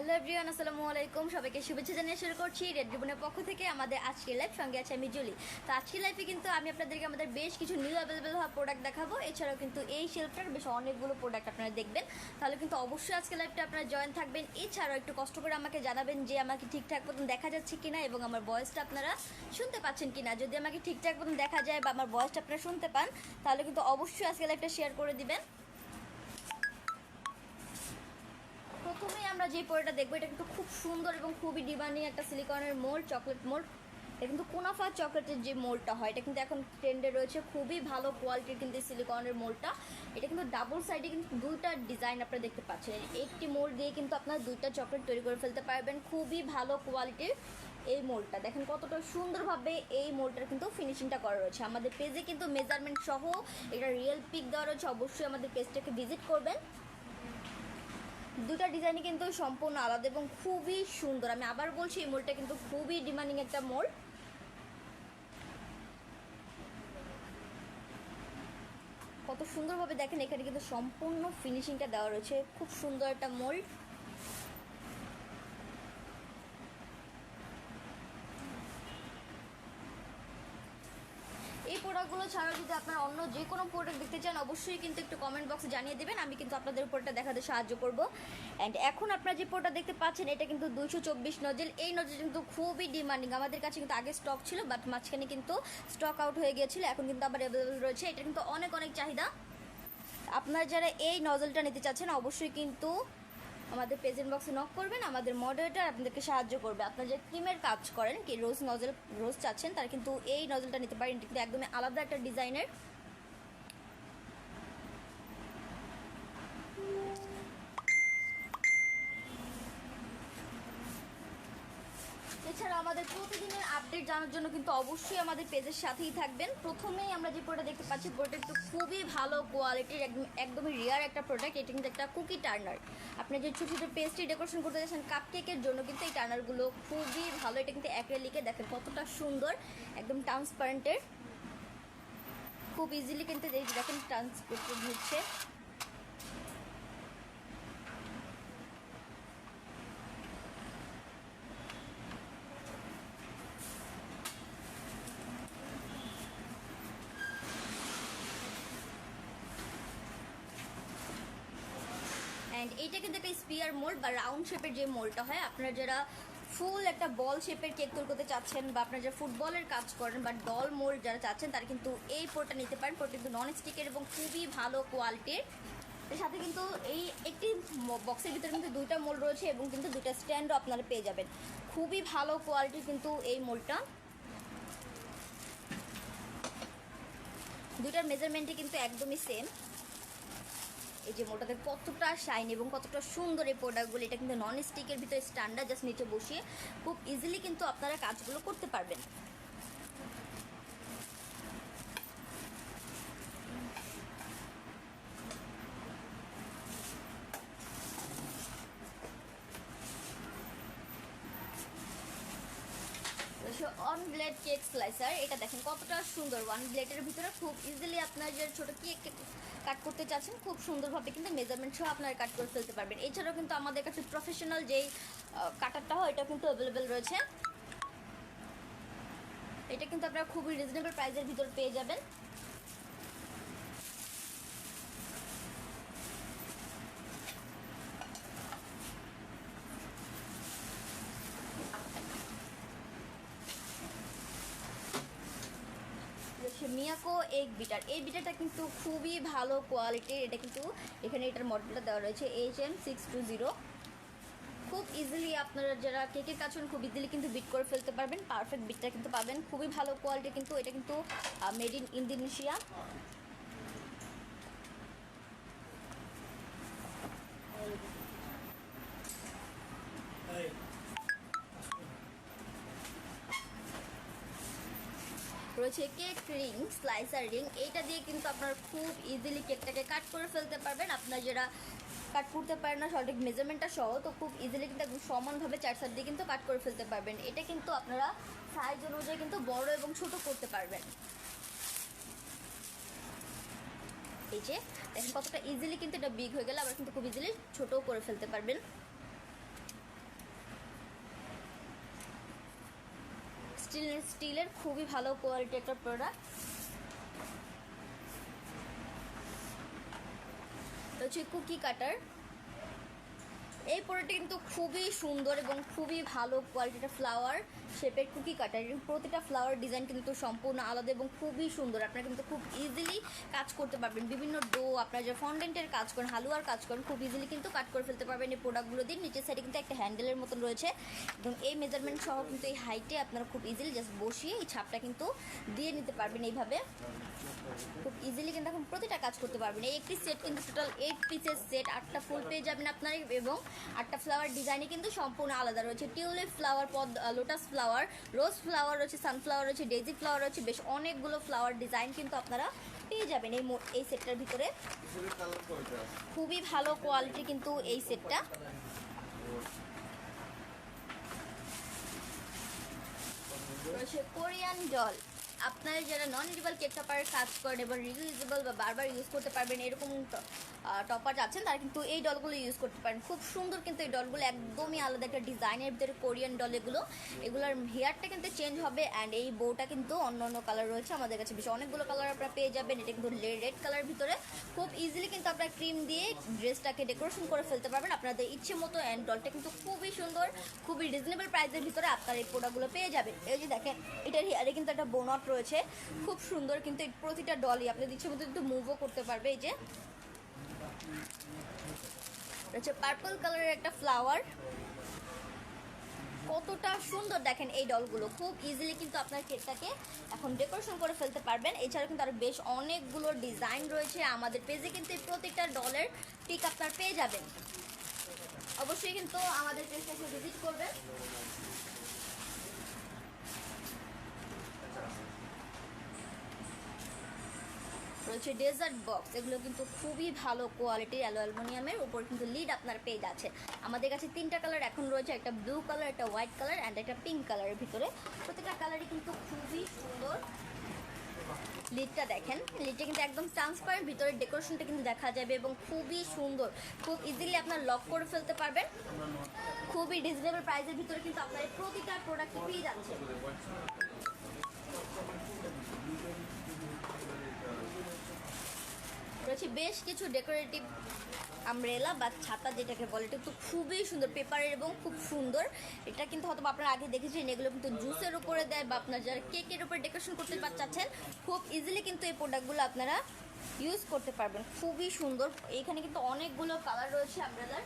Hello everyone আসসালামু আলাইকুম। সবাইকে শুভেচ্ছা জানিয়ে শুরু করছি রেড রিবনের পক্ষ থেকে। আমাদের আজকের লাইভ সঙ্গে আছে আমি জুলি। তো আজকের লাইফে কিন্তু আমি আপনাদেরকে আমাদের বেশ কিছু নিউ অ্যাভেলেবেল হওয়া প্রোডাক্ট দেখাবো। এছাড়াও কিন্তু এই শেলফটার বেশ অনেকগুলো প্রোডাক্ট আপনারা দেখবেন। তাহলে কিন্তু অবশ্যই আজকে লাইভটা আপনারা জয়েন থাকবেন। এছাড়াও একটু কষ্ট করে আমাকে জানাবেন যে আমাকে ঠিকঠাক মতন দেখা যাচ্ছে কিনা এবং আমার ভয়েসটা আপনারা শুনতে পাচ্ছেন কিনা। যদি আমাকে ঠিকঠাক মতন দেখা যায় বা আমার ভয়েসটা আপনারা শুনতে পান, তাহলে কিন্তু অবশ্যই আজকে লাইভটা শেয়ার করে দিবেন। প্রথমেই আমরা যে পরেটা দেখব, এটা কিন্তু খুব সুন্দর এবং খুবই ডিমান্ডিং একটা সিলিকনের মোল্ড চকলেট মোল্ড এটা কিন্তু কোনাফা চকলেটের যে মোল্ডটা হয়, এটা কিন্তু এখন ট্রেন্ডে রয়েছে। খুবই ভালো কোয়ালিটির কিন্তু সিলিকনের মোল্ডটা এটা কিন্তু ডাবল সাইডে কিন্তু দুইটা ডিজাইন আপনারা দেখতে পাচ্ছেন। একটি মোল্ড দিয়ে কিন্তু আপনারা দুইটা চকলেট তৈরি করে ফেলতে পারবেন। খুবই ভালো কোয়ালিটির এই মোলটা দেখেন কতটা সুন্দরভাবে এই মোল্ডটার কিন্তু ফিনিশিংটা করা রয়েছে। আমাদের পেজে কিন্তু মেজারমেন্ট সহ এটা রিয়েল পিক দেওয়া রয়েছে। অবশ্যই আমাদের পেজটাকে ভিজিট করবেন। দুটা ডিজাইনই কিন্তু সম্পূর্ণ আলাদা এবং খুবই সুন্দর। আমি আবার বলছি, এই মোলটা কিন্তু খুবই ডিমান্ডিং একটা মোল। কত সুন্দরভাবে দেখেন, এখানে কিন্তু সম্পূর্ণ ফিনিশিংটা দেওয়া রয়েছে। খুব সুন্দর একটা মোল্ড এই প্রোডাক্টগুলো ছাড়াও যদি আপনারা অন্য যে কোনো প্রোডাক্ট দেখতে চান, অবশ্যই কিন্তু একটু কমেন্ট বক্সে জানিয়ে দেবেন। আমি কিন্তু আপনাদের উপরটা দেখাতে সাহায্য করব। অ্যান্ড এখন আপনারা যে প্রোডাক্ট দেখতে পাচ্ছেন, এটা কিন্তু দুশো চব্বিশ নজেল এই নজেল কিন্তু খুবই ডিমান্ডিং আমাদের কাছে কিন্তু আগে স্টক ছিল বাট মাঝখানে কিন্তু স্টক আউট হয়ে গিয়েছিল। এখন কিন্তু আবার অ্যাভেলেবেল রয়েছে। এটা কিন্তু অনেক অনেক চাহিদা। আপনারা যারা এই নজলটা নিতে চাচ্ছেন, অবশ্যই কিন্তু আমাদের প্রেজেন্ট বক্সে নক করবেন, আমাদের মডারেটার আপনাদেরকে সাহায্য করবে। আপনারা যে ক্রিমের কাজ করেন, কি রোজ নজল রোজ চাচ্ছেন, তারা কিন্তু এই নজলটা নিতে পারেন। কিন্তু একদমই আলাদা একটা ডিজাইনের এছাড়া আমাদের প্রতিদিনের আপডেট জানার জন্য কিন্তু অবশ্যই আমাদের পেজের সাথেই থাকবেন। প্রথমেই আমরা যে প্রোডাক্ট দেখতে পাচ্ছি প্রোডাক্ট তো খুবই ভালো কোয়ালিটির একদম, একদমই রিয়ার একটা প্রোডাক্ট এটা কিন্তু একটা কুকি টার্নার আপনি যে ছোটো ছোটো পেস্ট্রি ডেকোরেশন করতে চাচ্ছেন কাপ কেকের জন্য কিন্তু এই টার্নারগুলো খুবই ভালো, এটা কিন্তু অ্যাক্রেলিকে দেখেন কতটা সুন্দর, একদম ট্রান্সপারেন্টের খুব ইজিলি কিন্তু দেখেন ট্রান্সপোর্ট হচ্ছে অ্যান্ড এইটা কিন্তু একটা স্পিয়ার মোল্ড বা রাউন্ড শেপের যে মোল্ডটা হয়, আপনারা যারা ফুল একটা বল শেপের কেক তৈরি করতে চাচ্ছেন বা আপনারা যারা ফুটবলের কাজ করেন বা ডল মোল্ড যারা চাচ্ছেন, তারা কিন্তু এই পোর্টটা নিতে পারেন। পোর্ট কিন্তু নন স্টিকের এবং খুবই ভালো কোয়ালিটির সাথে কিন্তু এই একটি বক্সের ভিতরে কিন্তু দুইটা মোল্ড রয়েছে এবং কিন্তু দুইটা স্ট্যান্ডও আপনারা পেয়ে যাবেন। খুবই ভালো কোয়ালিটির কিন্তু এই মোলটা দুইটার মেজারমেন্টই কিন্তু একদমই সেম এই যে মোটাতে কতটা শাইন এবং কতটা সুন্দর এই প্রোডাক্টগুলো এটা কিন্তু নন স্টিকের ভিতরে স্ট্যান্ডার্ড জাস্ট নিচে বসিয়ে খুব ইজিলি কিন্তু আপনারা কাজগুলো করতে পারবেন। স্লাইসার এটা দেখেন কতটা সুন্দর। ওয়ান ব্লেডের ভিতরে খুব ইজিলি আপনার যে ছোটো কি কাট করতে চাচ্ছেন, খুব সুন্দরভাবে কিন্তু মেজারমেন্ট সহ আপনারা কাট করে ফেলতে পারবেন। এছাড়াও কিন্তু আমাদের কাছে প্রফেশনাল যেই কাটারটা হয় এটা কিন্তু অ্যাভেলেবেল রয়েছে। এটা কিন্তু আপনারা খুবই রিজনেবল প্রাইসের ভিতর পেয়ে যাবেন। হচ্ছে মিয়াকো এগ বিটার। এই বিটারটা কিন্তু খুবই ভালো কোয়ালিটির এটা কিন্তু এখানে এটার মডেলটা দেওয়া রয়েছে H M six two zero খুব ইজিলি আপনারা যারা কেকের কাজ করেন খুব ইজিলি কিন্তু বিট করে ফেলতে পারবেন। পারফেক্ট বিটটা কিন্তু পাবেন। খুবই ভালো কোয়ালিটি কিন্তু, এটা কিন্তু made in Indonesia ring slicer ring এইটা দিয়ে কিন্তু আপনারা খুব ইজিলি কেকটাকে কাট করে ফেলতে পারবেন। আপনার যারা কাট করতে পারেন না, সঠিক মেজারমেন্টটা সহ, তো খুব ইজিলি কিন্তু একদম সমানভাবে চার সাইড দিয়ে কিন্তু কাট করে ফেলতে পারবেন। এটা কিন্তু আপনারা সাইজ অনুযায়ী কিন্তু বড় এবং ছোট করতে পারবেন। এই যে, দেখেন কতটা ইজিলি কিন্তু এটা বিগ হয়ে গেলে, আবার কিন্তু খুব ইজিলি ছোটও করে ফেলতে পারবেন। স্টিল স্টিলের খুবই ভালো কোয়ালিটি একটা প্রোডাক্ট হচ্ছে কুকি কাটার। এই প্রোডাক্টটা কিন্তু খুবই সুন্দর এবং খুবই ভালো কোয়ালিটিটা ফ্লাওয়ার শেপের কুকি কাটার প্রতিটা ফ্লাওয়ার ডিজাইন কিন্তু সম্পূর্ণ আলাদা এবং খুবই সুন্দর। আপনারা কিন্তু খুব ইজিলি কাজ করতে পারবেন। বিভিন্ন ডো আপনারা যে ফন্ডেন্টের কাজ করেন, হালুয়ার কাজ করেন, খুব ইজিলি কিন্তু কাট করে ফেলতে পারবেন এই প্রোডাক্টগুলো দিয়ে। নিচের সাইডে কিন্তু একটা হ্যান্ডেলের মতন রয়েছে এবং এই মেজারমেন্ট সহ কিন্তু এই হাইটে আপনারা খুব ইজিলি জাস্ট বসিয়ে এই ছাপটা কিন্তু দিয়ে নিতে পারবেন এইভাবে। খুব ইজিলি কিন্তু এখন প্রতিটা কাজ করতে পারবেন। এই একটি সেট কিন্তু টোটাল এইট পিসের সেট আটটা ফুল পেয়ে যাবেন আপনার এবং আটটা ফ্লাওয়ার ডিজাইনে কিন্তু সম্পূর্ণ আলাদা রয়েছে। টিউলিপ ফ্লাওয়ার পদ লোটাস ফ্লাওয়ার রোজ ফ্লাওয়ার রয়েছে সানফ্লাওয়ার রয়েছে ডেজি ফ্লাওয়ার রয়েছে, বেশ অনেকগুলো ফ্লাওয়ার ডিজাইন কিন্তু আপনারা পেয়ে যাবেন এই এই সেটটার ভিতরে। খুবই ভালো কোয়ালিটি কিন্তু এই সেটটা। কোরিয়ান ডল আপনারা যারা নন ইউজেবল কেক টপারের কাজ করেন এবং রিউজেবল বা বারবার ইউজ করতে পারবেন, এরকম টপার আছেন, তারা কিন্তু এই ডলগুলো ইউজ করতে পারেন। খুব সুন্দর কিন্তু এই ডলগুলো একদমই আলাদা একটা ডিজাইনের ভিতরে কোরিয়ান ডল এগুলো। এগুলোর হেয়ারটা কিন্তু চেঞ্জ হবে অ্যান্ড এই বউটা কিন্তু অন্য অন্য কালার রয়েছে আমাদের কাছে। বেশ অনেকগুলো কালার আপনারা পেয়ে যাবেন, এটা কিন্তু রেড কালার ভিতরে। খুব ইজিলি কিন্তু আপনারা ক্রিম দিয়ে ড্রেসটাকে ডেকোরেশন করে ফেলতে পারবেন। আপনাদের ইচ্ছে মতো অ্যান্ড ডলটা কিন্তু খুবই সুন্দর, খুবই রিজনেবল প্রাইসের ভিতরে আপনারা এই প্রোডাক্টগুলো পেয়ে যাবেন। এই যে দেখেন, এটার হেয়ারে কিন্তু একটা বোনট রয়েছে। খুব সুন্দর কিন্তু এই প্রতিটা ডলই আপনাদের ইচ্ছে মতো কিন্তু মুভও করতে পারবে, এই যে। রয়েছে পার্পল কালারের একটা ফ্লাওয়ার কতটা সুন্দর দেখেন এই ডলগুলো খুব ইজিলি কিন্তু আপনার কেকটাকে এখন ডেকোরেশন করে ফেলতে পারবেন। এছাড়া কিন্তু আরও বেশ অনেকগুলো ডিজাইন রয়েছে আমাদের পেজে কিন্তু এই প্রত্যেকটা ডলের পিক আপনার পেয়ে যাবেন। অবশ্যই কিন্তু আমাদের পেজটাকে ভিজিট করবেন। রয়েছে ডেজার্ট বক্স এগুলো কিন্তু খুবই ভালো কোয়ালিটির অ্যালো অ্যালুমিনিয়ামের উপর কিন্তু লিড আপনার পেজ আছে আমাদের কাছে তিনটা কালার এখন রয়েছে, একটা ব্লু কালার একটা হোয়াইট কালার অ্যান্ড একটা পিঙ্ক কালারের ভিতরে। প্রত্যেকটা কালারই কিন্তু খুবই সুন্দর। লিডটা দেখেন লিডটা কিন্তু একদম ট্রান্সপারেন্ট ভিতরে ডেকোরেশনটা কিন্তু দেখা যাবে এবং খুবই সুন্দর। খুব ইজিলি আপনার লক করে ফেলতে পারবেন। খুবই রিজনেবল প্রাইসের ভিতরে কিন্তু আপনার প্রতিটা প্রোডাক্ট পেয়ে যাচ্ছে রয়েছে বেশ কিছু ডেকোরেটিভ আমব্রেলা বা ছাতা যেটাকে বলে, এটা কিন্তু খুবই সুন্দর পেপারের এবং খুব সুন্দর। এটা কিন্তু হয়তো আপনারা আগে দেখেছেন, এগুলো কিন্তু জুসের উপরে দেয় বা আপনার যারা কেকের উপরে ডেকোরেশন করতে চাচ্ছেন, খুব ইজিলি কিন্তু এই প্রোডাক্টগুলো আপনারা ইউজ করতে পারবেন। খুবই সুন্দর। এখানে কিন্তু অনেকগুলো কালার রয়েছে আমব্রেলার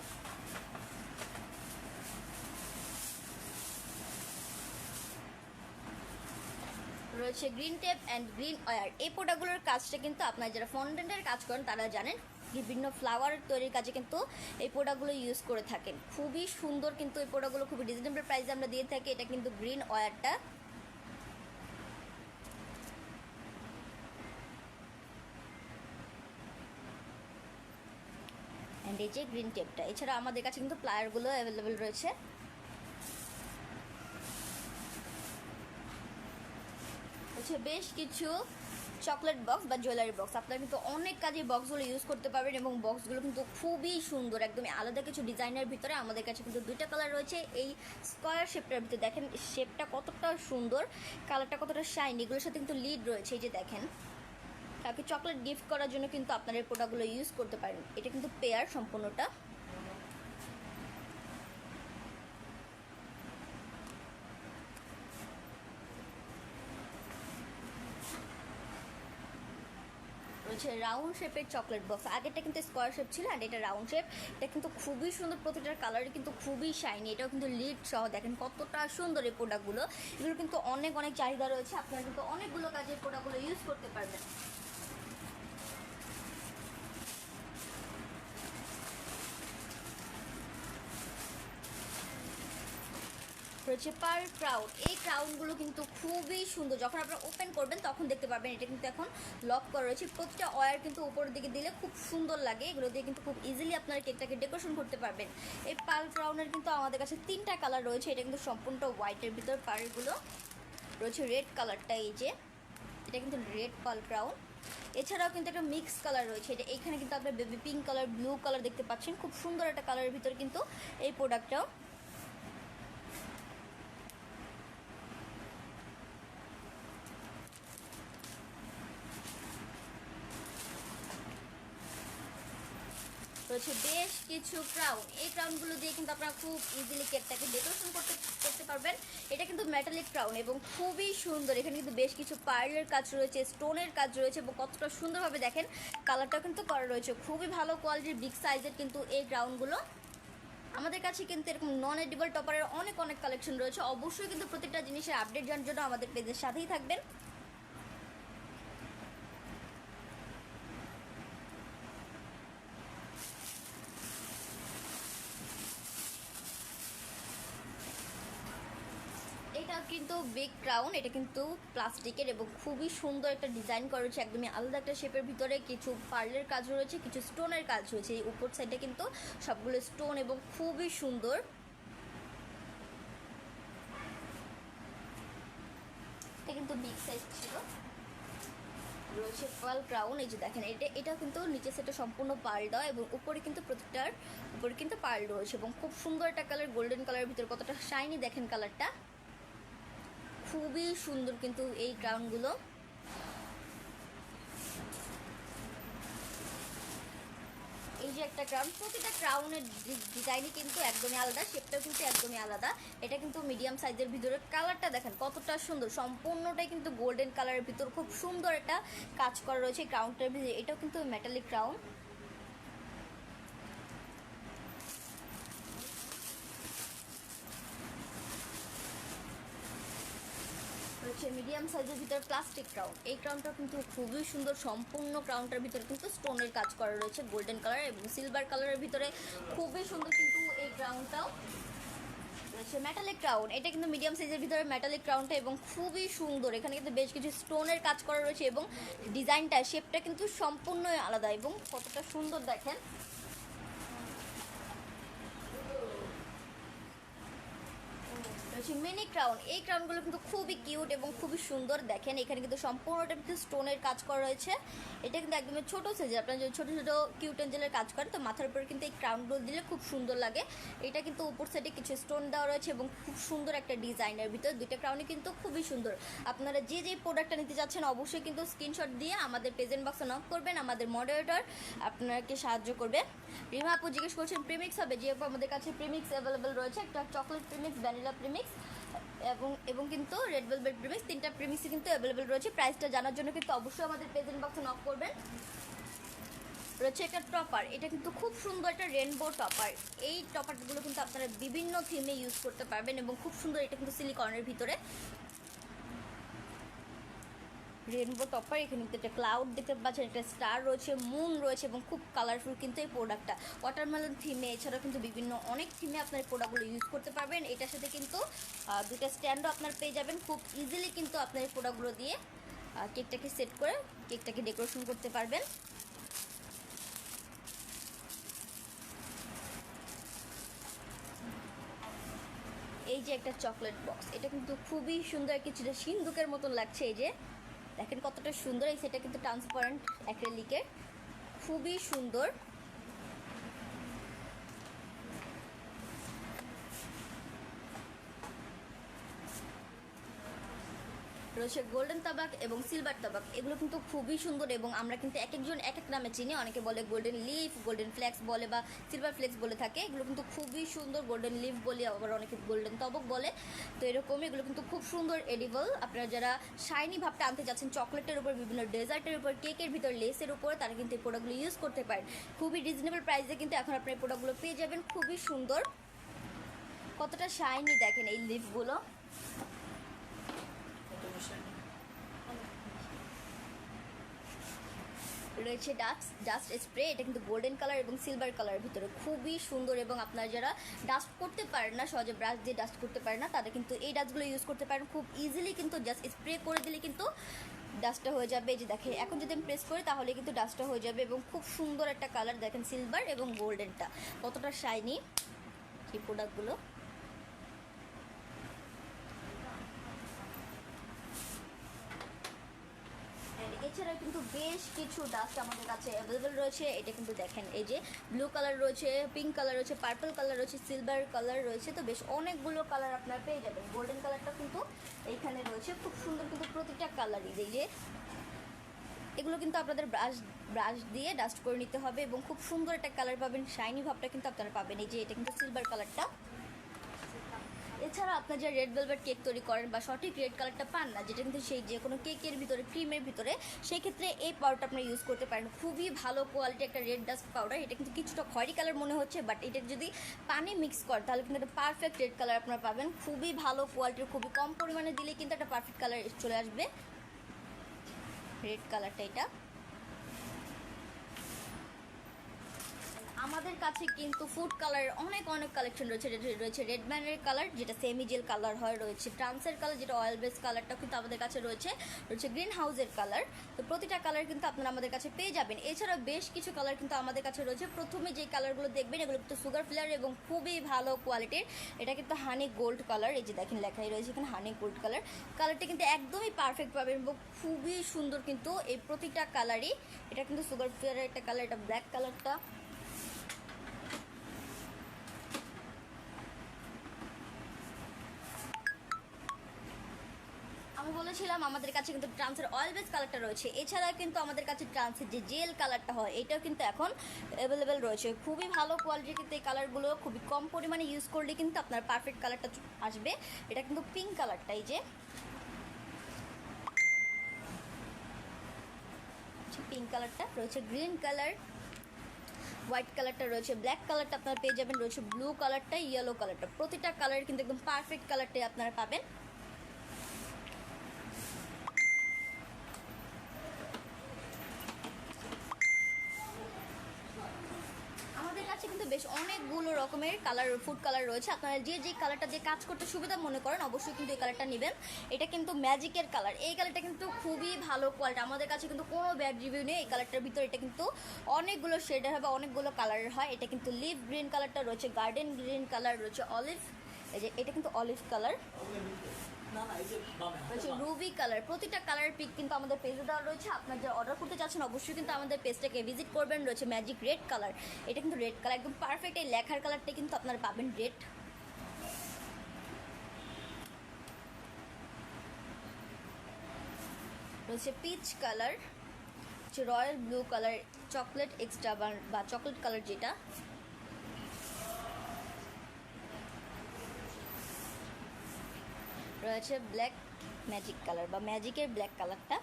রয়েছে green tape and green wire এই প্রোডাক্টগুলোর কাজটা কিন্তু আপনার যারা ফন্ডেন্টের কাজ করেন, তারা জানেন বিভিন্ন ফ্লাওয়ার তৈরির কাজে কিন্তু এই প্রোডাক্টগুলো ইউজ করে থাকেন। খুবই সুন্দর কিন্তু এই প্রোডাক্টগুলো খুবই রিজনেবল প্রাইসে আমরা দিয়ে থাকি। এটা কিন্তু গ্রিন ওয়ারটা অ্যান্ড এই যে গ্রিন টেপটা এছাড়া আমাদের কাছে কিন্তু প্লায়ারগুলো অ্যাভেলেবেল রয়েছে। হচ্ছে বেশ কিছু চকলেট বক্স বা জুয়েলারি বক্স আপনারা কিন্তু অনেক কাজে বক্সগুলো ইউজ করতে পারবেন এবং বক্সগুলো কিন্তু খুবই সুন্দর, একদমই আলাদা কিছু ডিজাইনের ভিতরে আমাদের কাছে কিন্তু দুইটা কালার রয়েছে। এই স্কোয়ার শেপটার ভিতরে দেখেন শেপটা কতটা সুন্দর কালারটা কতটা শাইন এগুলোর সাথে কিন্তু লিড রয়েছে, এই যে দেখেন। কাউকে চকলেট গিফট করার জন্য কিন্তু আপনারা এই প্রোডাক্টগুলো ইউজ করতে পারেন। এটা কিন্তু পেয়ার সম্পূর্ণটা। রয়েছে রাউন্ড শেপের চকলেট বক্স আগেরটা কিন্তু স্কোয়ার শেপ ছিল আর এটা রাউন্ড শেপ এটা কিন্তু খুবই সুন্দর, প্রতিটার কালারই কিন্তু খুবই শাইনি এটাও কিন্তু লিড সহ দেখেন কতটা সুন্দর এই প্রোডাক্টগুলো এগুলো কিন্তু অনেক অনেক চাহিদা রয়েছে। আপনারা কিন্তু অনেকগুলো কাজের প্রোডাক্টগুলো ইউজ করতে পারবেন। রয়েছে পার ক্রাউন এই ক্রাউনগুলো কিন্তু খুবই সুন্দর। যখন আপনারা ওপেন করবেন, তখন দেখতে পারবেন এটা কিন্তু এখন লক করা রয়েছে। প্রতিটা ওয়্যার কিন্তু উপরের দিকে দিলে খুব সুন্দর লাগে। এগুলো দিয়ে কিন্তু খুব ইজিলি আপনারা কেকটাকে ডেকোরেশন করতে পারবেন। এই পার ক্রাউনের কিন্তু আমাদের কাছে তিনটা কালার রয়েছে। এটা কিন্তু সম্পূর্ণ হোয়াইটের ভিতর পারগুলো রয়েছে রেড কালারটা এই যে। এটা কিন্তু রেড পাল ক্রাউন এছাড়াও কিন্তু একটা মিক্স কালার রয়েছে। এটা এখানে কিন্তু আপনার baby pink colour blue colour দেখতে পাচ্ছেন। খুব সুন্দর একটা কালারের ভিতরে কিন্তু এই প্রোডাক্টটাও রয়েছে বেশ কিছু ক্রাউন এই ক্রাউনগুলো দিয়ে কিন্তু আপনারা খুব ইজিলি কেকটাকে ডেকোরেশন করতে করতে পারবেন। এটা কিন্তু মেটালিক ক্রাউন এবং খুবই সুন্দর। এখানে কিন্তু বেশ কিছু পার্লের কাজ রয়েছে স্টোনের কাজ রয়েছে এবং কতটা সুন্দরভাবে দেখেন কালারটা কিন্তু করা রয়েছে। খুবই ভালো কোয়ালিটির বিগ সাইজের কিন্তু এই ক্রাউনগুলো আমাদের কাছে কিন্তু এরকম নন এডিবল টপারের অনেক অনেক কালেকশন রয়েছে। অবশ্যই কিন্তু প্রত্যেকটা জিনিসের আপডেট জানার জন্য আমাদের পেজের সাথেই থাকবেন এটা কিন্তু বিগ ক্রাউন এটা কিন্তু প্লাস্টিকের এবং খুবই সুন্দর একটা ডিজাইন করা রয়েছে, একদমই আলাদা একটা শেপের ভিতরে। কিছু পার্লের কাজ রয়েছে, কিছু স্টোনের কাজ রয়েছে। এই উপর সাইডে কিন্তু সবগুলো স্টোন এবং খুবই সুন্দর। এটা কিন্তু বিগ সাইজ ছিল। রয়েছে পার্ল ক্রাউন এই যে দেখেন, এটা এটা কিন্তু নিচে সেটা সম্পূর্ণ পার্ল দেওয়া এবং উপরে কিন্তু প্রত্যেকটার উপরে কিন্তু পার্ল রয়েছে এবং খুব সুন্দর একটা কালার গোল্ডেন কালারের ভিতরে কতটা শাইনি দেখেন কালারটা খুবই সুন্দর কিন্তু এই ক্রাউনগুলো এই যে একটা ক্রাউন প্রতিটা ক্রাউনের ডিজাইনই কিন্তু একদমই আলাদা শেপটাও কিন্তু একদমই আলাদা। এটা কিন্তু মিডিয়াম সাইজের ভিতরে কালারটা দেখেন কতটা সুন্দর, সম্পূর্ণটাই কিন্তু গোল্ডেন কালারের ভিতর খুব সুন্দর একটা কাজ করা রয়েছে ক্রাউনটার ভিতরে। এটাও কিন্তু মেটালিক ক্রাউন হচ্ছে মিডিয়াম সাইজের ভিতরে প্লাস্টিক ক্রাউন এই ক্রাউনটা কিন্তু খুবই সুন্দর সম্পূর্ণ ক্রাউনটার ভিতরে কিন্তু স্টোনের কাজ করা রয়েছে গোল্ডেন কালার এবং সিলভার কালারের ভিতরে। খুবই সুন্দর কিন্তু এই ক্রাউনটাও রয়েছে মেটালিক ক্রাউন এটা কিন্তু মিডিয়াম সাইজের ভিতরে মেটালিক ক্রাউনটা এবং খুবই সুন্দর। এখানে কিন্তু বেশ কিছু স্টোনের কাজ করা রয়েছে এবং ডিজাইনটা শেপটা কিন্তু সম্পূর্ণই আলাদা এবং কতটা সুন্দর দেখেন। রয়েছে মিনি ক্রাউন এই ক্রাউনগুলো কিন্তু খুবই কিউট এবং খুবই সুন্দর দেখেন। এখানে কিন্তু সম্পূর্ণটা কিন্তু স্টোনের কাজ করা রয়েছে। এটা কিন্তু একদমই ছোটো সাইজের আপনার যদি ছোটো ছোটো কিউট এঞ্জেলের কাজ করেন, তো মাথার উপরে কিন্তু এই ক্রাউনগুলো দিলে খুব সুন্দর লাগে। এটা কিন্তু উপর সাইডে কিছু স্টোন দেওয়া রয়েছে এবং খুব সুন্দর একটা ডিজাইনের ভিতরে। দুইটা ক্রাউনই কিন্তু খুবই সুন্দর। আপনারা যে যে প্রোডাক্টটা নিতে যাচ্ছেন, অবশ্যই কিন্তু স্ক্রিনশট দিয়ে আমাদের প্রেজেন্ট বক্সে নক করবেন। আমাদের মডারেটর আপনাকে সাহায্য করবে। রিমা আপু জিজ্ঞেস করছেন প্রিমিক্স হবে, যেহেতু আমাদের কাছে প্রিমিক্স অ্যাভেলেবেল রয়েছে, একটা চকলেট প্রিমিক্স ভ্যানিলা প্রিমিক্স এবং এবং কিন্তু রেড ভেলভেট প্রিমিক্স তিনটা প্রিমিক্সই কিন্তু অ্যাভেলেবেল রয়েছে। প্রাইসটা জানার জন্য কিন্তু অবশ্যই আমাদের প্রেজেন্ট বক্সে নক করবেন। রয়েছে একটা টপার এটা কিন্তু খুব সুন্দর একটা রেনবো টপার এই টপারগুলো কিন্তু আপনারা বিভিন্ন থিমে ইউজ করতে পারবেন এবং খুব সুন্দর এটা কিন্তু সিলিকনের ভিতরে। রেনবো টপার এখানে কিন্তু একটা ক্লাউড দেখতে পাচ্ছেন, একটা স্টার রয়েছে মুন রয়েছে, এবং খুব কালারফুল কিন্তু এই প্রোডাক্টটা ওয়াটারমেলন থিমে এছাড়াও কিন্তু বিভিন্ন অনেক থিমে আপনার প্রোডাক্টগুলো ইউজ করতে পারবেন। এটার সাথে কিন্তু দুটা দুটো স্ট্যান্ডও আপনার পেয়ে যাবেন। খুব ইজিলি কিন্তু আপনার এই প্রোডাক্টগুলো দিয়ে কেকটাকে সেট করে কেকটাকে ডেকোরেশন করতে পারবেন। এই যে একটা চকলেট বক্স এটা কিন্তু খুবই সুন্দর, কিছুটা সিন্দুকের মতন লাগছে এই যে। দেখেন কতটা সুন্দর এই সেটা কিন্তু ট্রান্সপারেন্ট অ্যাক্রেলিকের খুবই সুন্দর। রয়েছে গোল্ডেন তাবাক এবং সিলভার তাবাক। এগুলো কিন্তু খুবই সুন্দর এবং আমরা কিন্তু এক একজন এক এক নামে চিনি। অনেকে বলে গোল্ডেন লিফ, গোল্ডেন ফ্লেক্স বলে বা সিলভার ফ্লেক্স বলে থাকে। এগুলো কিন্তু খুবই সুন্দর গোল্ডেন লিফ বলে আবার অনেকে গোল্ডেন তবক বলে। তো এরকম, এগুলো কিন্তু খুব সুন্দর এডিবল। আপনারা যারা শাইনি ভাবটা আনতে যাচ্ছেন, চকলেটের উপর, বিভিন্ন ডেজার্টের উপর, কেকের ভিতর, লেসের উপর, তারা কিন্তু এই প্রোডাক্টগুলো ইউজ করতে পারেন। খুবই রিজনেবল প্রাইসে কিন্তু এখন আপনার এই প্রোডাক্টগুলো পেয়ে যাবেন। খুবই সুন্দর। কতটা শাইনি দেখেন এই লিফগুলো। রয়েছে ডাস্ট ডাস্ট স্প্রে এটা কিন্তু গোল্ডেন কালার এবং সিলভার কালারের ভিতরে। খুবই সুন্দর এবং আপনারা যারা ডাস্ট করতে পারেন না, সহজে ব্রাশ দিয়ে ডাস্ট করতে পারেন না, তাদের কিন্তু এই ডাস্টগুলো ইউজ করতে পারেন। খুব ইজিলি কিন্তু জাস্ট স্প্রে করে দিলে কিন্তু ডাস্টটা হয়ে যাবে। যে দেখে এখন যদি আমি প্রেস করি, তাহলে কিন্তু ডাস্টটা হয়ে যাবে এবং খুব সুন্দর একটা কালার দেখেন সিলভার এবং গোল্ডেনটা কতটা শাইনি এই প্রোডাক্টগুলো এছাড়া কিন্তু বেশ কিছু ডাস্ট আমাদের কাছে অ্যাভেলেবেল রয়েছে। এটা কিন্তু দেখেন, এই যে ব্লু কালার রয়েছে পিঙ্ক কালার রয়েছে পার্পল কালার রয়েছে সিলভার কালার রয়েছে। তো বেশ অনেকগুলো কালার আপনারা পেয়ে যাবেন। গোল্ডেন কালারটা কিন্তু এইখানে রয়েছে। খুব সুন্দর কিন্তু প্রতিটা কালারই এই যে এগুলো কিন্তু আপনাদের ব্রাশ ব্রাশ দিয়ে ডাস্ট করে নিতে হবে এবং খুব সুন্দর একটা কালার পাবেন। শাইনি ভাবটা কিন্তু আপনারা পাবেন। এই যে এটা কিন্তু সিলভার কালারটা এছাড়া আপনার যে রেড ভেলভেট কেক তৈরি করেন বা সঠিক রেড কালারটা পান না, যেটা কিন্তু সেই যে কোনো কেকের ভিতরে ক্রিমের ভিতরে সেই ক্ষেত্রে এই পাউডারটা আপনারা ইউজ করতে পারেন। খুবই ভালো কোয়ালিটি একটা রেড ডাস্ট পাউডার এটা কিন্তু কিছুটা খয়েরি কালার মনে হচ্ছে বাট এটা যদি পানি মিক্স করে তাহলে কিন্তু একটা পারফেক্ট রেড কালার আপনারা পাবেন। খুবই ভালো কোয়ালিটির খুবই কম পরিমাণে দিলে কিন্তু একটা পারফেক্ট কালার চলে আসবে। রেড কালারটা এটা। আমাদের কাছে কিন্তু ফুড কালারের অনেক অনেক কালেকশন রয়েছে। রয়েছে রেড ম্যানের কালার যেটা সেমি জেল কালার হয়, রয়েছে ট্রান্সের কালার যেটা অয়েল বেস কালারটা কিন্তু আমাদের কাছে রয়েছে। রয়েছে গ্রিন হাউসের কালার তো প্রতিটা কালার কিন্তু আপনারা আমাদের কাছে পেয়ে যাবেন। এছাড়া বেশ কিছু কালার কিন্তু আমাদের কাছে রয়েছে। প্রথমে যে কালারগুলো দেখবেন, এগুলো কিন্তু সুগার ফ্লেয়ার এবং খুবই ভালো কোয়ালিটির এটা কিন্তু হানি গোল্ড কালার এই যে দেখেন লেখাই রয়েছে এখানে হানি গোল্ড কালার কালারটা কিন্তু একদমই পারফেক্ট পাবেন এবং খুবই সুন্দর কিন্তু এই প্রতিটা কালারই এটা কিন্তু সুগার ফ্লেয়ারের একটা কালার এটা ব্ল্যাক কালারটা বলেছিলাম, আমাদের কাছে কিন্তু ট্রান্সের বেস কালারটা রয়েছে। এছাড়া কিন্তু আমাদের কাছে ট্রান্সের যে জেল কালারটা হয়, এটাও কিন্তু এখন অ্যাভেলেবেল রয়েছে। খুবই ভালো কোয়ালিটির কিন্তু এই কালারগুলো খুবই কম পরিমাণে ইউজ করলে কিন্তু আপনার পারফেক্ট কালারটা আসবে। এটা কিন্তু পিঙ্ক কালারটা এই যে। পিঙ্ক কালারটা রয়েছে গ্রিন কালার হোয়াইট কালারটা রয়েছে ব্ল্যাক কালারটা আপনারা পেয়ে যাবেন, রয়েছে ব্লু কালারটা ইয়েলো কালারটা প্রতিটা কালার কিন্তু একদম পারফেক্ট কালারটাই আপনারা পাবেন আমাদের কাছে কিন্তু বেশ অনেকগুলো রকমের কালার ফুড কালার রয়েছে। আপনারা যে যে কালারটা দিয়ে কাজ করতে সুবিধা মনে করেন, অবশ্যই কিন্তু এই কালারটা নেবেন। এটা কিন্তু ম্যাজিকের কালার এই কালারটা কিন্তু খুবই ভালো কোয়ালিটি আমাদের কাছে কিন্তু কোনো ব্যাড রিভিউ নেই। এই কালারটার ভিতরে এটা কিন্তু অনেকগুলো শেডের হবে, অনেকগুলো কালারের হয়। এটা কিন্তু লিভ গ্রিন কালারটা রয়েছে গার্ডেন গ্রিন কালার রয়েছে অলিভ এই যে, এটা কিন্তু অলিভ কালার রয়েছে রুবি কালার প্রতিটা কালার পিক কিন্তু আমাদের পেজে দেওয়া রয়েছে। আপনার যারা অর্ডার করতে চাচ্ছেন অবশ্যই কিন্তু আমাদের পেজটাকে ভিজিট করবেন। রয়েছে ম্যাজিক রেড কালার এটা কিন্তু রেড কালার একদম পারফেক্ট এই লেখার কালারটা কিন্তু আপনারা পাবেন রেড রয়েছে peach colour royal blue colour chocolate extra বা চকলেট কালার যেটা। রয়েছে ব্ল্যাক ম্যাজিক কালার বা ম্যাজিকের ব্ল্যাক কালারটা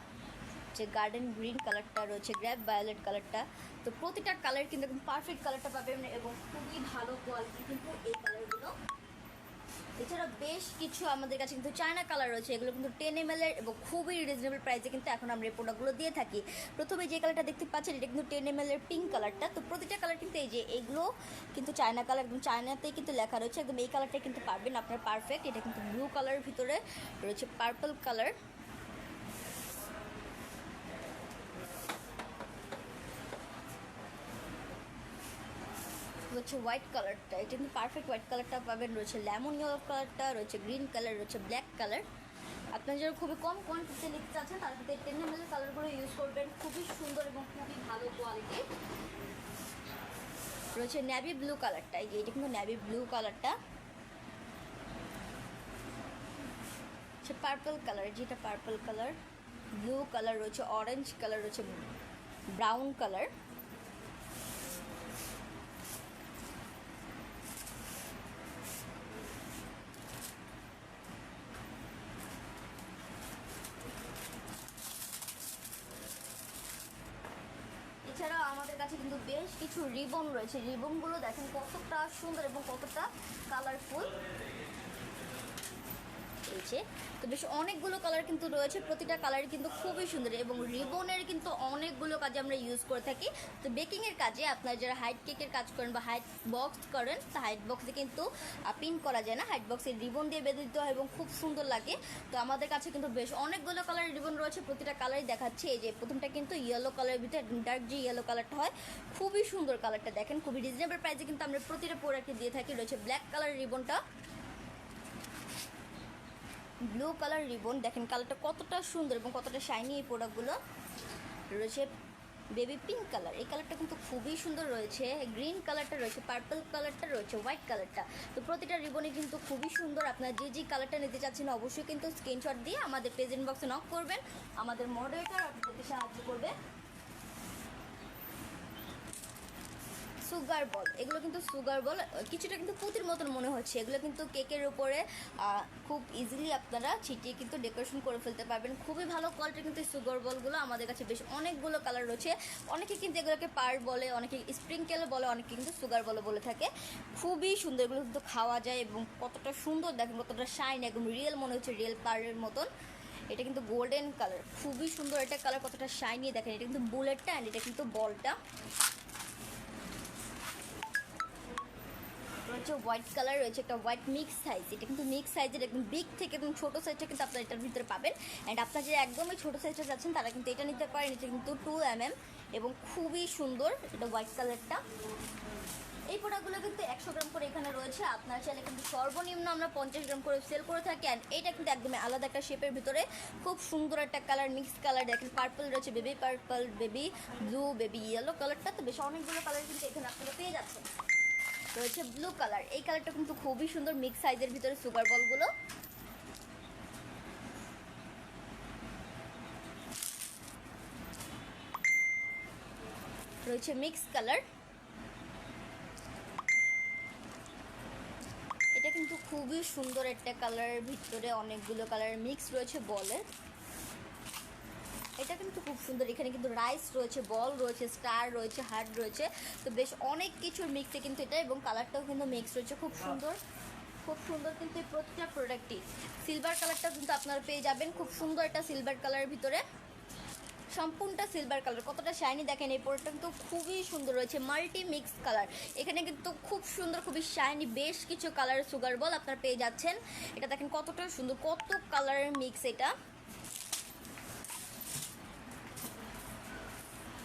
যে গার্ডেন গ্রিন কালারটা রয়েছে গ্র্যাপ ভায়োলেট কালারটা তো প্রতিটা কালার কিন্তু একদম পারফেক্ট কালারটা পাবেন এবং খুবই ভালো কোয়ালিটি কিন্তু এই কালারগুলো এছাড়া বেশ কিছু আমাদের কাছে কিন্তু চায়না কালার রয়েছে, এগুলো কিন্তু টেন এম এর এবং খুবই রিজনেবল প্রাইসে কিন্তু এখন আমরা এই প্রোডাক্টগুলো দিয়ে থাকি। প্রথমে যে কালারটা দেখতে পাচ্ছেন, এটা কিন্তু টেন এম এর পিঙ্ক কালারটা তো প্রতিটা কালার কিন্তু এই যে এগুলো কিন্তু চায়না কালার একদম চায়নাতেই কিন্তু লেখা রয়েছে। একদম এই কালারটা কিন্তু পারবেন আপনার পারফেক্ট এটা কিন্তু ব্লু কালারের ভিতরে রয়েছে পার্পল কালার হচ্ছে হোয়াইট কালারটা এটা কিন্তু পারফেক্ট হোয়াইট কালারটা পাবেন। রয়েছে লেমন ইয়েলো কালারটা রয়েছে গ্রিন কালার রয়েছে ব্ল্যাক কালার আপনার যারা খুবই কম কোয়ান্টিটিতে লিখতে চাচ্ছেন, তার ক্ষেত্রে টেন এম কালারগুলো ইউজ করবেন। খুবই সুন্দর এবং খুবই ভালো কোয়ালিটি রয়েছে ন্যাভি ব্লু কালারটা এই যে, এটা কিন্তু ন্যাভি ব্লু কালারটা হচ্ছে পার্পল কালার যেটা পার্পল কালার ব্লু কালার রয়েছে অরেঞ্জ কালার রয়েছে ব্রাউন কালার এছাড়াও আমাদের কাছে কিন্তু বেশ কিছু রিবন রয়েছে। রিবনগুলো দেখেন কতটা সুন্দর এবং কতটা কালারফুল রয়েছে। তো বেশ অনেকগুলো কালার কিন্তু রয়েছে। প্রতিটা কালার কিন্তু খুবই সুন্দর এবং রিবনের কিন্তু অনেকগুলো কাজে আমরা ইউজ করে থাকি। তো বেকিংয়ের কাজে আপনারা যারা হাইট কেকের কাজ করেন বা হাইট বক্স করেন, তা হাইট বক্সে কিন্তু পিন করা যায় না। হাইট বক্সে রিবন দিয়ে বেঁধে দিতে হয় এবং খুব সুন্দর লাগে। তো আমাদের কাছে কিন্তু বেশ অনেকগুলো কালারের রিবন রয়েছে। প্রতিটা কালারই দেখাচ্ছে। এই যে প্রথমটা কিন্তু ইয়েলো কালারের ভিতরে ডার্ক যে ইয়েলো কালারটা হয়, খুবই সুন্দর কালারটা দেখেন। খুবই রিজনেবল প্রাইসে কিন্তু আমরা প্রতিটা প্রোডাক্টে দিয়ে থাকি। রয়েছে ব্ল্যাক কালার রিবনটা ব্লু কালার রিবন দেখেন কালারটা কতটা সুন্দর এবং কতটা শাইনি এই প্রোডাক্টগুলো রয়েছে বেবি পিঙ্ক কালার এই কালারটা কিন্তু খুবই সুন্দর রয়েছে। গ্রিন কালারটা রয়েছে পার্পল কালারটা রয়েছে হোয়াইট কালারটা তো প্রতিটা রিবনে কিন্তু খুবই সুন্দর। আপনারা যে যে কালারটা নিতে চাচ্ছেন অবশ্যই কিন্তু স্ক্রিনশট দিয়ে আমাদের প্রেজেন্ট বক্সে নক করবেন। আমাদের মডারেটার আপনাদেরকে সাহায্য করবে। Sugar ball. এগুলো কিন্তু সুগার বল। কিছুটা কিন্তু পুঁতির মতন মনে হচ্ছে। এগুলো কিন্তু কেকের উপরে খুব ইজিলি আপনারা ছিটিয়ে কিন্তু ডেকোরেশন করে ফেলতে পারবেন। খুবই ভালো কোয়ালিটির কিন্তু সুগার বলগুলো আমাদের কাছে বেশ অনেকগুলো কালার রয়েছে। অনেকে কিন্তু এগুলোকে পার বলে, অনেকে স্প্রিঙ্কেল বলে, অনেকে কিন্তু সুগার বলে বলে থাকে। খুবই সুন্দর এগুলো কিন্তু খাওয়া যায় এবং কতটা সুন্দর দেখেন, কতটা শাইন একদম রিয়েল মনে হচ্ছে রিয়েল পারের মতন। এটা কিন্তু গোল্ডেন কালার খুবই সুন্দর এটা কালার কতটা শাইনি দেখেন। এটা কিন্তু বুলেটটা অ্যান্ড এটা কিন্তু বলটা রয়েছে হোয়াইট কালার রয়েছে, একটা হোয়াইট মিক্স সাইজ এটা কিন্তু মিক্স সাইজের একদম বিগ থেকে একদম ছোটো সাইজটা কিন্তু আপনারা এটার ভিতরে পাবেন। অ্যান্ড আপনারা যে একদমই ছোটো সাইজটা চাচ্ছেন তারা কিন্তু এটা নিতে পারেন। এটা কিন্তু টু এম এম এবং খুবই সুন্দর এটা হোয়াইট কালারটা এই প্রোডাক্টগুলো কিন্তু একশো গ্রাম করে এখানে রয়েছে। আপনার চাইলে কিন্তু সর্বনিম্ন আমরা পঞ্চাশ গ্রাম করে সেল করে থাকি। অ্যান্ড এটা কিন্তু একদমই আলাদা একটা শেপের ভিতরে। খুব সুন্দর একটা কালার মিক্স কালার দেখেন পার্পল রয়েছে baby purple baby blue baby yellow কালারটা তো বেশ অনেকগুলো কালার কিন্তু এখানে আপনারা পেয়ে যাচ্ছেন। রয়েছে ব্লু কালার এই কালারটা কিন্তু খুবই সুন্দর মিক্স সাইজের ভিতরে সুগার বলগুলো রয়েছে মিক্স কালার এটা কিন্তু খুবই সুন্দর একটা কালারের ভিতরে অনেকগুলো কালার মিক্স রয়েছে বলের এটা কিন্তু খুব সুন্দর। এখানে কিন্তু রাইস রয়েছে বল রয়েছে স্টার রয়েছে হার্ট রয়েছে। তো বেশ অনেক কিছুর মিক্সে কিন্তু এটা এবং কালারটাও কিন্তু মিক্স রয়েছে। খুব সুন্দর খুব সুন্দর কিন্তু এই প্রতিটা প্রোডাক্টই সিলভার কালারটা কিন্তু আপনারা পেয়ে যাবেন খুব সুন্দর একটা সিলভার কালারের ভিতরে। সম্পূর্ণটা সিলভার কালার কতটা শাইনি দেখেন এই প্রোডাক্টটা কিন্তু খুবই সুন্দর রয়েছে মাল্টি মিক্স কালার এখানে কিন্তু খুব সুন্দর খুবই শাইনি বেশ কিছু কালারের সুগার বল আপনারা পেয়ে যাচ্ছেন। এটা দেখেন কতটা সুন্দর কত কালারের মিক্স এটা।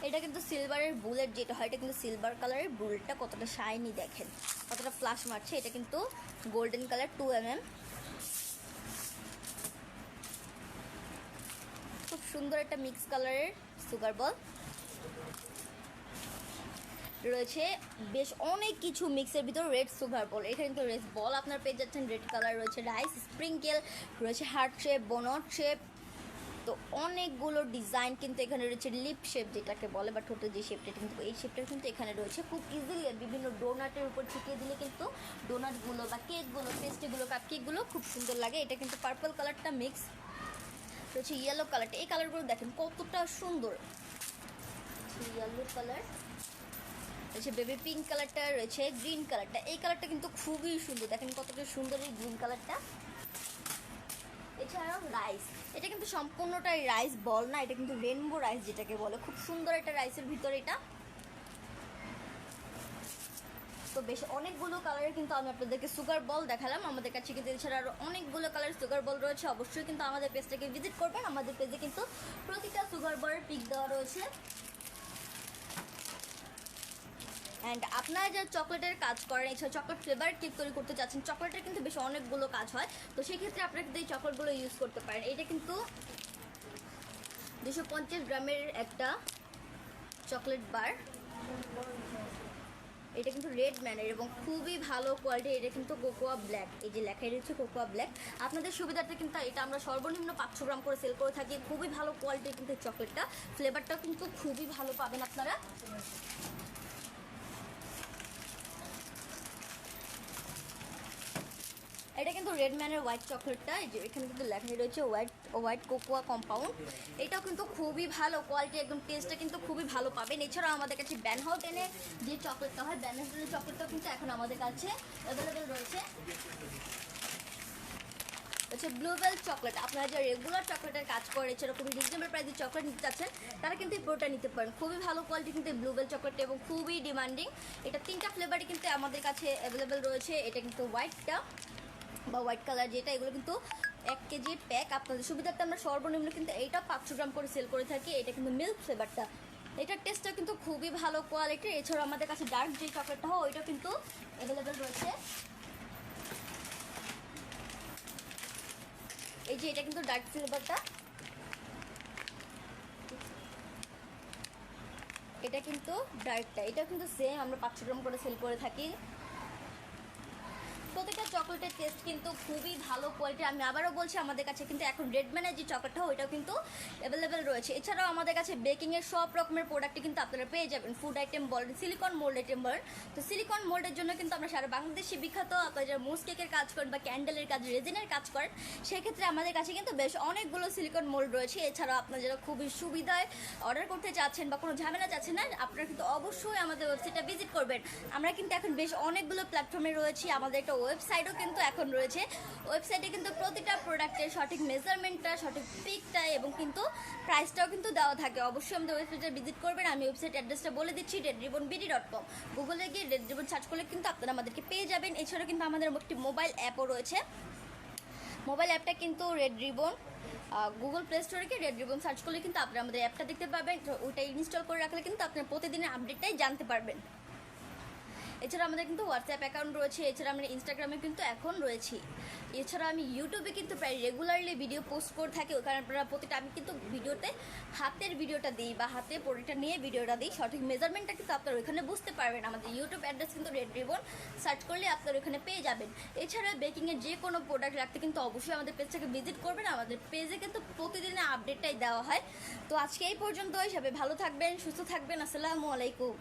এটা কিন্তু সিলভারের বুলেট যেটা হয়, এটা কিন্তু সিলভার কালারের বুলেটটা কতটা শাইনি দেখেন, কতটা ফ্লাশ মারছে, এটা কিন্তু golden colour two M M খুব সুন্দর একটা মিক্স কালারের সুগার বল রয়েছে বেশ অনেক কিছু মিক্সের ভিতর রেড সুগার বল এখানে কিন্তু রেড বল আপনার পেয়ে যাচ্ছেন রেড কালার রয়েছে রাইস স্প্রিঙ্কেল রয়েছে হার্ট শেপ বনট শেপ অনেকগুলো ডিজাইন কিন্তু এখানে রয়েছে, লিপ শেপ যেটাকে বলে বা ঠোঁটের যে শেপটা কিন্তু এই শেপটা কিন্তু এখানে রয়েছে। খুব ইজিলি বিভিন্ন ডোনাটের উপর ছিটিয়ে দিলে কিন্তু ডোনাটগুলো বা কেকগুলো পেস্ট্রিগুলো কাপ কেকগুলো খুব সুন্দর লাগে। এটা কিন্তু পার্পল কালারটা মিক্স রয়েছে ইয়েলো কালারটা এই কালারগুলো দেখেন কতটা সুন্দর। ইয়েলো কালার রয়েছে বেবি পিঙ্ক কালারটা রয়েছে গ্রিন কালারটা এই কালারটা কিন্তু খুবই সুন্দর। দেখেন কতটা সুন্দর এই গ্রিন কালারটা এছাড়াও রাইস এটা কিন্তু সম্পূর্ণটাই রাইস বল না, এটা কিন্তু রেনবো রাইস যেটাকে বলে। খুব সুন্দর একটা রাইসের ভিতরে এটা। তো বেশ, অনেকগুলো কালারের কিন্তু আমি আপনাদেরকে সুগার বল দেখালাম। আমাদের কাছে কিন্তু এছাড়া আরও অনেকগুলো কালারের সুগার বল রয়েছে। অবশ্যই কিন্তু আমাদের পেজটাকে ভিজিট করবেন। আমাদের পেজে কিন্তু প্রতিটা সুগার বলের পিক দেওয়া রয়েছে। অ্যান্ড আপনারা যারা চকলেটের কাজ করেন, এছাড়া চকলেট ফ্লেভার কেক তৈরি করতে চাচ্ছেন, চকলেটের কিন্তু বেশ অনেকগুলো কাজ হয়। তো সেই ক্ষেত্রে আপনারা কিন্তু এই চকলেটগুলো ইউজ করতে পারেন। এটা কিন্তু দুশো পঞ্চাশ গ্রামের একটা চকলেট বার এটা কিন্তু রেড ম্যানের এবং খুবই ভালো কোয়ালিটি এটা কিন্তু কোকোয়া ব্ল্যাক এই যে লেখাই রয়েছে কোকোয়া ব্ল্যাক আপনাদের সুবিধার্থে কিন্তু এটা আমরা সর্বনিম্ন পাঁচশো গ্রাম করে সেল করে থাকি। খুবই ভালো কোয়ালিটির কিন্তু চকলেটটা। ফ্লেভারটা কিন্তু খুবই ভালো পাবেন আপনারা। এটা কিন্তু রেড ম্যানের হোয়াইট চকলেটটা এই যে এখানে কিন্তু লেখা রয়েছে হোয়াইট হোয়াইট কোকোয়া কম্পাউন্ড এটাও কিন্তু খুবই ভালো কোয়ালিটি একদম টেস্টটা কিন্তু খুবই ভালো পাবেন। এছাড়াও আমাদের কাছে ব্যানহাউটেনে যে চকলেটটা হয় ব্যানহাউটেনের চকলেটটাও কিন্তু এখন আমাদের কাছে অ্যাভেলেবেল রয়েছে। হচ্ছে ব্লুবেল চকলেট আপনারা যে রেগুলার চকলেটের কাজ করে এছাড়া খুবই রিজনেবল প্রাইসে চকলেট নিতে চাচ্ছেন, তারা কিন্তু এই প্রোটা নিতে পারেন। খুবই ভালো কোয়ালিটি কিন্তু এই ব্লুবেল চকলেটটা এবং খুবই ডিমান্ডিং এটা তিনটা ফ্লেভারই কিন্তু আমাদের কাছে অ্যাভেলেবেল রয়েছে। এটা কিন্তু হোয়াইটটা বা হোয়াইট কালার যেটা, এগুলো কিন্তু এক কেজি প্যাক আপনাদের সুবিধার্থে আমরা সর্বনিম্ন কিন্তু এইটা পাঁচশো গ্রাম করে সেল করে থাকি। এটা কিন্তু মিল্ক ফ্লেভারটা এটার টেস্টটা কিন্তু খুবই ভালো কোয়ালিটির এছাড়াও আমাদের কাছে ডার্ক যে চকলেটটা হয়, ওইটা কিন্তু অ্যাভেলেবেল রয়েছে। এই যে এটা কিন্তু ডার্ক ফ্লেভারটা এটা কিন্তু ডার্কটা এটা কিন্তু সেম আমরা পাঁচশো গ্রাম করে সেল করে থাকি। প্রত্যেকটা চকলেটের টেস্ট কিন্তু খুবই ভালো কোয়ালিটি আমি আবারও বলছি আমাদের কাছে কিন্তু এখন রেডম্যানের যে চকলেটটা ওইটাও কিন্তু অ্যাভেলেবেল রয়েছে। এছাড়াও আমাদের কাছে বেকিংয়ের সব রকমের প্রোডাক্টই কিন্তু আপনারা পেয়ে যাবেন। ফুড আইটেম বলেন সিলিকন মোল্ড আইটেম বলেন। তো সিলিকন মোল্ডের জন্য কিন্তু আমরা সারা বাংলাদেশে বিখ্যাত আপনারা যারা মুস কেকের কাজ করেন বা ক্যান্ডেলের কাজ রেজিনের কাজ করেন, সেক্ষেত্রে আমাদের কাছে কিন্তু বেশ অনেকগুলো সিলিকন মোল্ড রয়েছে। এছাড়াও আপনারা যারা খুবই সুবিধায় অর্ডার করতে চাচ্ছেন বা কোনো ঝামেলা চাচ্ছেন না, আপনারা কিন্তু অবশ্যই আমাদের ওয়েবসাইটটা ভিজিট করবেন। আমরা কিন্তু এখন বেশ অনেকগুলো প্ল্যাটফর্মে রয়েছি। আমাদের একটা ওয়েবসাইটও কিন্তু এখন রয়েছে। ওয়েবসাইটে কিন্তু প্রতিটা প্রোডাক্টের সঠিক মেজারমেন্টটা সঠিক পিকটা এবং কিন্তু প্রাইসটাও কিন্তু দেওয়া থাকে। অবশ্যই আমাদের ওয়েবসাইটে ভিজিট করবেন। আমি ওয়েবসাইট অ্যাড্রেসটা বলে দিচ্ছি red ribbon BD dot com গুগলে গিয়ে রেড রিবন সার্চ করলে কিন্তু আপনারা আমাদেরকে পেয়ে যাবেন। এছাড়াও কিন্তু আমাদের একটি মোবাইল অ্যাপও রয়েছে। মোবাইল অ্যাপটা কিন্তু রেড রিবন গুগল প্লে স্টোরে গিয়ে রেড রিবন সার্চ করলে কিন্তু আপনারা আমাদের অ্যাপটা দেখতে পাবেন। তো ওইটা ইনস্টল করে রাখলে কিন্তু আপনারা প্রতিদিনের আপডেটটাই জানতে পারবেন। এছাড়া আমাদের কিন্তু হোয়াটসঅ্যাপ অ্যাকাউন্ট রয়েছে, এছাড়া আমরা ইনস্টাগ্রামে কিন্তু এখন রয়েছি। এছাড়া আমি ইউটিউবে কিন্তু প্রায় রেগুলারলি ভিডিও পোস্ট করে থাকি, ওখানে আপনারা প্রতিটা, আমি কিন্তু ভিডিওতে হাতের ভিডিওটা দিই বা হাতে প্রোডাক্টটা নিয়ে ভিডিওটা দিই। সঠিক মেজারমেন্টটা কিন্তু আপনারা ওইখানে বুঝতে পারবেন। আমাদের ইউটিউব অ্যাড্রেস কিন্তু রেড রিবন সার্চ করলে আপনারা ওখানে পেয়ে যাবেন। এছাড়া বেকিংয়ের যে কোনো প্রোডাক্ট রাখতে কিন্তু অবশ্যই আমাদের পেজটাকে ভিজিট করবেন। আমাদের পেজে কিন্তু প্রতিদিনের আপডেটটাই দেওয়া হয়। তো আজকে এই পর্যন্তই। সবাই ভালো থাকবেন, সুস্থ থাকবেন। আসসালামু আলাইকুম।